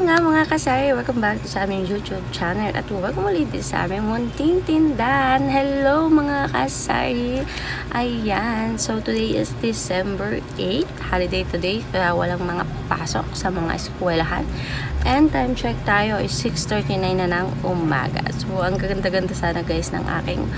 nga mga kasari, welcome back to sa aming YouTube channel at welcome ulit sa aming munting tindahan. Hello mga kasari! Ayan, so today is December 8, holiday today, kaya walang mga pasok sa mga eskwelahan. And time check tayo is 6.39 na ng umaga. So ang ganda-ganda sana guys ng aking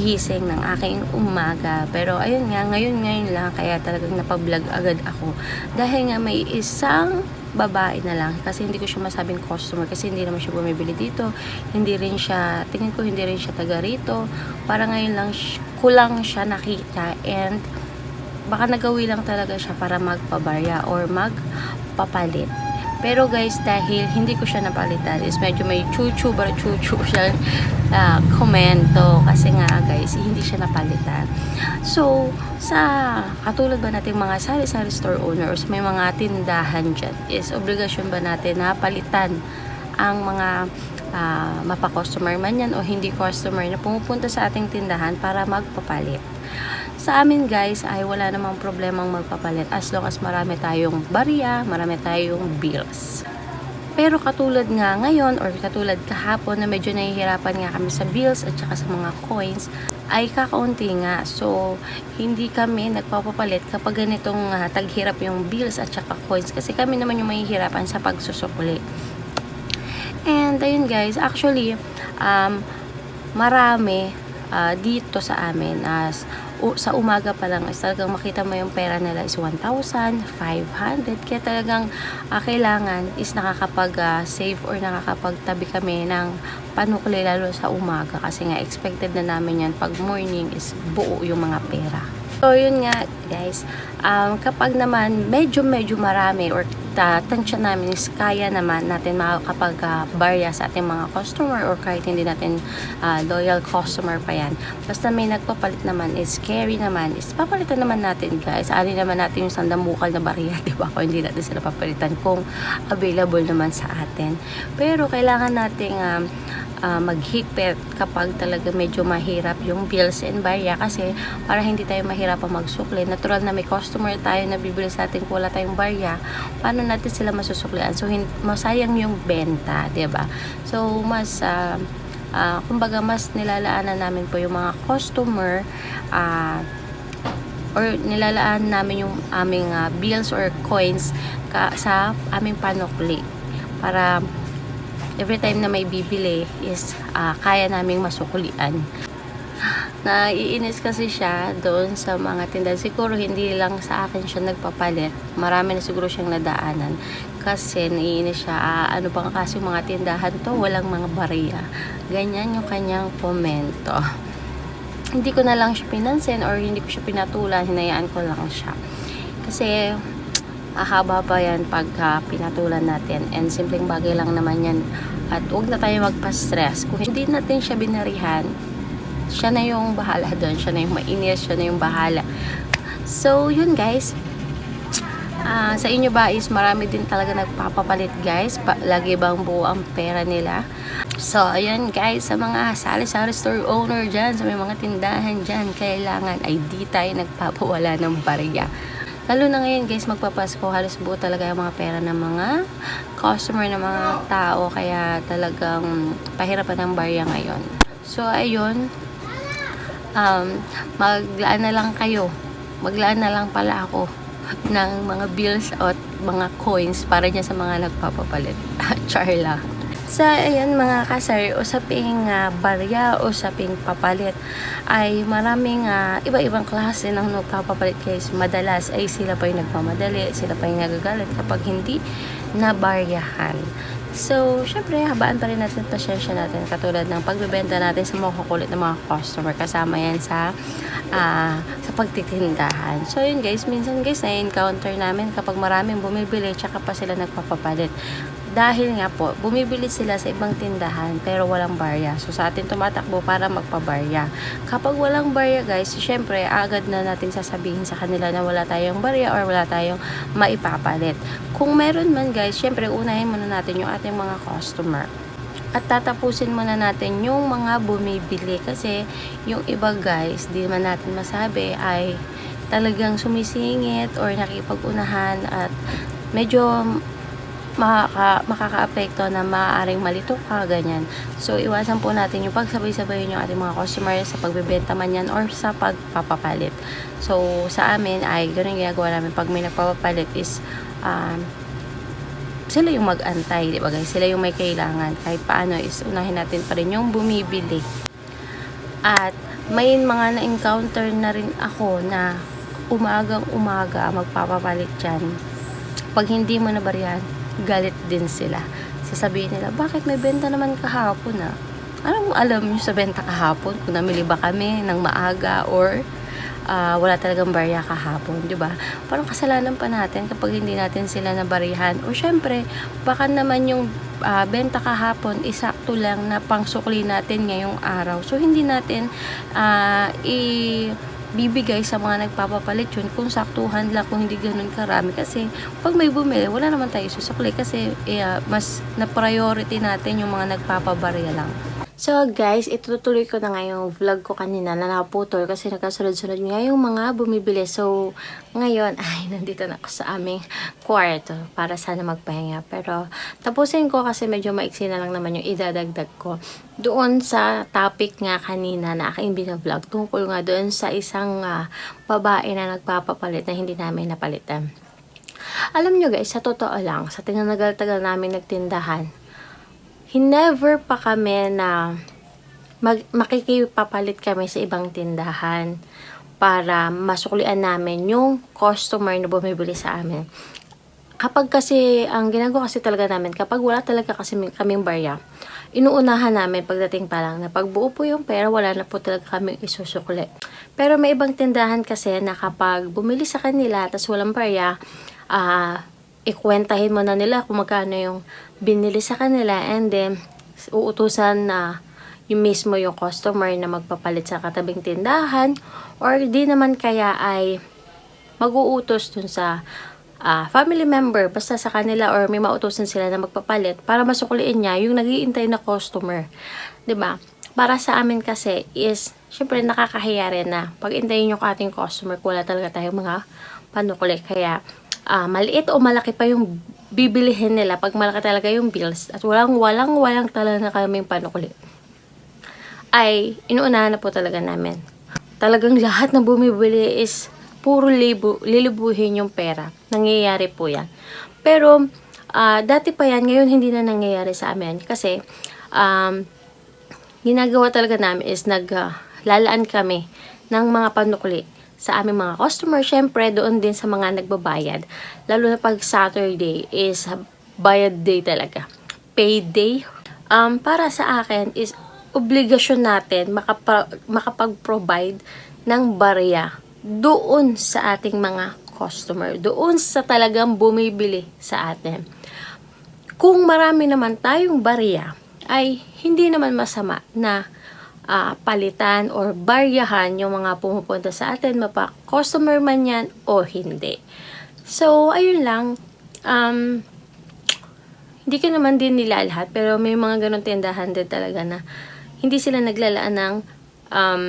gising ng aking umaga. Pero ayun nga, ngayon ngayon lang kaya talagang napablog agad ako. Dahil nga may isang babae na lang kasi hindi ko siya masabing customer kasi hindi naman siya bumibili dito. Hindi rin siya tingin ko hindi rin siya taga rito. Para ngayon lang kulang siya nakita and baka nagawi lang talaga siya para magpabarya or magpapalit pero guys dahil hindi ko siya napalitan is medyo may chuchu bara chuchu siya uh, komento. Kasi nga guys hindi siya napalitan. So sa katulad ba nating mga sari-sari store owners may mga tindahan dyan. Is obligasyon ba natin na palitan ang mga uh, mapa-customer man yan o hindi customer na pumupunta sa ating tindahan para magpapalit sa amin guys ay wala namang problemang magpapalit as long as marami tayong barya, marami tayong bills. Pero katulad nga ngayon or katulad kahapon na medyo nahihirapan nga kami sa bills at saka sa mga coins ay kakaunti nga. So, hindi kami nagpapapalit kapag ganitong uh, taghirap yung bills at saka coins kasi kami naman yung mahihirapan sa pagsusukli. And ayun guys, actually um, marami uh, dito sa amin as uh, sa umaga pa lang is talagang makita mo yung pera nila is 1,500 kaya talagang uh, kailangan is nakakapag uh, save or nakakapagtabi kami ng panukli lalo sa umaga. Kasi nga expected na namin yan pag morning is buo yung mga pera So, yun nga, guys. Um, kapag naman medyo medyo marami or ta tansya namin is kaya naman natin makakapag uh, barya sa ating mga customer or kahit hindi natin uh, loyal customer pa yan. Basta may nagpapalit naman is scary naman is papalitan naman natin guys. Ari naman natin yung sandamukal na barya, di ba? Kung hindi natin sila papalitan kung available naman sa atin. Pero kailangan nating um, uh, maghigpit kapag talaga medyo mahirap yung bills and barya kasi para hindi tayo mahirapan magsukli. Natural na may customer tayo na bibili sa atin kung wala tayong barya, paano natin sila masusuklian? So, masayang yung benta, ba So, mas uh, uh, kumbaga mas nilalaanan namin po yung mga customer uh, or nilalaan namin yung aming uh, bills or coins ka, sa aming panukli para every time na may bibili is uh, kaya naming masukulian. Naiinis kasi siya doon sa mga tindahan. Siguro hindi lang sa akin siya nagpapalit. Marami na siguro siyang nadaanan. Kasi naiinis siya. Ah, ano bang kasi mga tindahan to? Walang mga bariya. Ganyan yung kanyang komento. Hindi ko na lang siya pinansin or hindi ko siya pinatulan. Hinayaan ko lang siya. Kasi ahaba pa yan pagka pinatulan natin. And simpleng bagay lang naman yan. At huwag na tayo magpa-stress. Kung hindi natin siya binarihan siya na yung bahala doon. Siya na yung mainis siya na yung bahala. So yun guys. Uh, sa inyo ba is marami din talaga nagpapapalit guys? Pa, lagi bang buo ang pera nila? So ayun guys sa mga sari-sari store owner dyan sa may mga tindahan dyan kailangan ay di tayo nagpapawala ng barya Lalo na ngayon guys, magpapasko, halos buo talaga yung mga pera ng mga customer ng mga tao. Kaya talagang pahirapan ng barya ngayon. So, ayun. Um, maglaan na lang kayo. Maglaan na lang pala ako ng mga bills at mga coins para niya sa mga nagpapapalit. Char lang. Sa ayan mga kasar, usaping uh, barya, usaping papalit ay maraming uh, iba-ibang klase ng nagpapapalit guys. Madalas ay sila pa yung nagmamadali, sila pa yung nagagalit kapag hindi nabaryahan. So, syempre, habaan pa rin natin pasensya natin katulad ng pagbebenta natin sa mga kukulit ng mga customer kasama yan sa uh, sa pagtitindahan. So, yun guys, minsan guys, na-encounter namin kapag maraming bumibili tsaka pa sila nagpapapalit dahil nga po, bumibili sila sa ibang tindahan pero walang barya. So sa atin tumatakbo para magpabarya. Kapag walang barya guys, syempre agad na natin sasabihin sa kanila na wala tayong barya or wala tayong maipapalit. Kung meron man guys, syempre unahin muna natin yung ating mga customer at tatapusin muna natin yung mga bumibili kasi yung iba guys, di man natin masabi ay talagang sumisingit or nakipag-unahan at medyo makaka, makaka-apekto na maaaring malito ka, ganyan. So, iwasan po natin yung pagsabay-sabayin yung ating mga customers sa pagbebenta man yan or sa pagpapapalit. So, sa amin ay ganun yung ginagawa namin pag may nagpapapalit is um, sila yung mag-antay, di ba guys? Sila yung may kailangan. Kahit paano is unahin natin pa rin yung bumibili. At may mga na-encounter na rin ako na umagang umaga magpapapalit dyan. Pag hindi mo na bariyan, galit din sila. Sasabihin nila, bakit may benta naman kahapon na? Anong alam nyo sa benta kahapon? Kung namili ba kami ng maaga or ah, wala talagang barya kahapon, di ba? Parang kasalanan pa natin kapag hindi natin sila nabarihan. O syempre, baka naman yung ah, benta kahapon, isakto lang na pangsukli natin ngayong araw. So, hindi natin ah, i bibigay sa mga nagpapapalit yun kung saktuhan lang, kung hindi ganun karami. Kasi, pag may bumili, wala naman tayo susukli kasi eh, ah, mas na-priority natin yung mga nagpapabarya lang. So guys, itutuloy ko na nga yung vlog ko kanina na naputol kasi nagkasunod-sunod nga yung mga bumibili. So ngayon, ay nandito na ako sa aming kwarto para sana magpahinga. Pero tapusin ko kasi medyo maiksi na lang naman yung idadagdag ko. Doon sa topic nga kanina na aking binavlog tungkol nga doon sa isang ah, babae na nagpapapalit na hindi namin napalitan. Alam nyo guys, sa totoo lang, sa tinanagal-tagal namin nagtindahan, Hinever pa kami na mag, makikipapalit kami sa ibang tindahan para masuklian namin yung customer na bumibili sa amin. Kapag kasi, ang ginagawa kasi talaga namin, kapag wala talaga kasi kaming barya, inuunahan namin pagdating pa lang na pagbuo po yung pera, wala na po talaga kaming isusukli. Pero may ibang tindahan kasi na kapag bumili sa kanila, tapos walang barya, ah, ikwentahin mo na nila kung magkano yung binili sa kanila and then uutusan na yung mismo yung customer na magpapalit sa katabing tindahan or di naman kaya ay mag-uutos dun sa ah, family member basta sa kanila or may mautusan sila na magpapalit para masukliin niya yung nagiintay na customer. 'Di ba? Para sa amin kasi is syempre nakakahiya rin na pag intayin yung ating customer wala talaga tayong mga panukli kaya ah, maliit o malaki pa yung bibilihin nila pag malaki talaga yung bills at walang walang walang talaga na kaming panukli ay inuunahan na po talaga namin. Talagang lahat ng bumibili is puro libu, lilibuhin yung pera. Nangyayari po yan. Pero, ah, dati pa yan, ngayon hindi na nangyayari sa amin. Kasi, um, ginagawa talaga namin is naglalaan kami ng mga panukli sa aming mga customer. Siyempre, doon din sa mga nagbabayad. Lalo na pag Saturday is bayad day talaga. Payday. Um, para sa akin is obligasyon natin makapa- makapag-provide ng barya doon sa ating mga customer. Doon sa talagang bumibili sa atin. Kung marami naman tayong barya, ay hindi naman masama na ah, palitan or baryahan yung mga pumupunta sa atin, mapa customer man yan o hindi. So, ayun lang. Um, hindi ko naman din nila lahat, pero may mga ganun tindahan din talaga na hindi sila naglalaan ng um,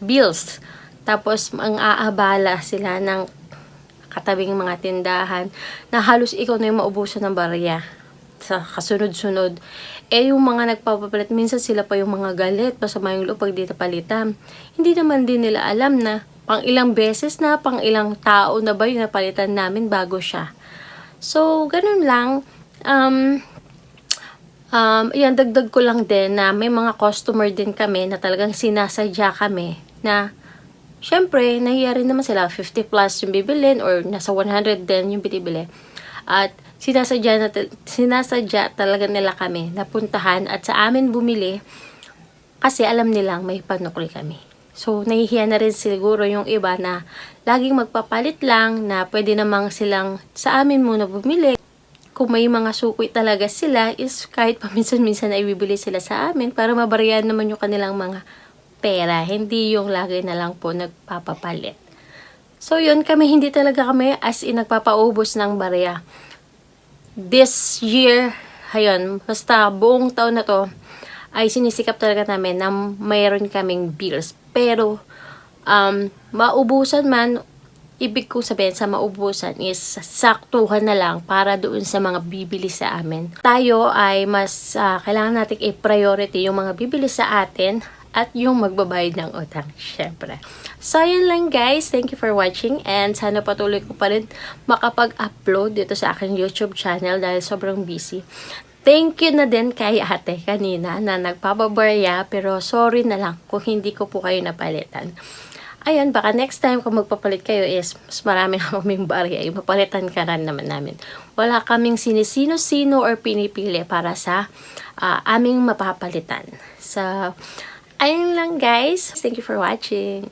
bills. Tapos, ang aabala sila ng katabing mga tindahan na halos ikaw na yung maubusan ng barya sa kasunod-sunod. Eh, yung mga nagpapapalit, minsan sila pa yung mga galit, masama yung loob pag di napalitan. Hindi naman din nila alam na pang ilang beses na, pang ilang tao na ba yung napalitan namin bago siya. So, ganun lang. Um, um, yan, dagdag ko lang din na may mga customer din kami na talagang sinasadya kami na syempre, nahiya rin naman sila 50 plus yung bibilin or nasa 100 din yung binibili. At sinasadya, na, sinasadya talaga nila kami na puntahan at sa amin bumili kasi alam nilang may panukli kami. So, nahihiya na rin siguro yung iba na laging magpapalit lang na pwede namang silang sa amin muna bumili. Kung may mga sukoy talaga sila is kahit paminsan-minsan ay bibili sila sa amin para mabariyan naman yung kanilang mga pera. Hindi yung lagi na lang po nagpapapalit. So, yun kami, hindi talaga kami as in nagpapaubos ng barya. This year, ayun, basta buong taon na to, ay sinisikap talaga namin na mayroon kaming bills. Pero, um, maubusan man ibig kong sabihin sa maubusan is saktuhan na lang para doon sa mga bibili sa amin. Tayo ay mas ah, kailangan natin i-priority yung mga bibili sa atin at yung magbabayad ng utang, syempre. So, yun lang guys. Thank you for watching and sana patuloy ko pa rin makapag-upload dito sa aking YouTube channel dahil sobrang busy. Thank you na din kay ate kanina na nagpapabarya pero sorry na lang kung hindi ko po kayo napalitan. Ayun, baka next time kung magpapalit kayo is mas marami na kaming barya, yung mapalitan ka rin naman namin. Wala kaming sinisino-sino or pinipili para sa ah, aming mapapalitan. So, ayun lang guys. Thank you for watching.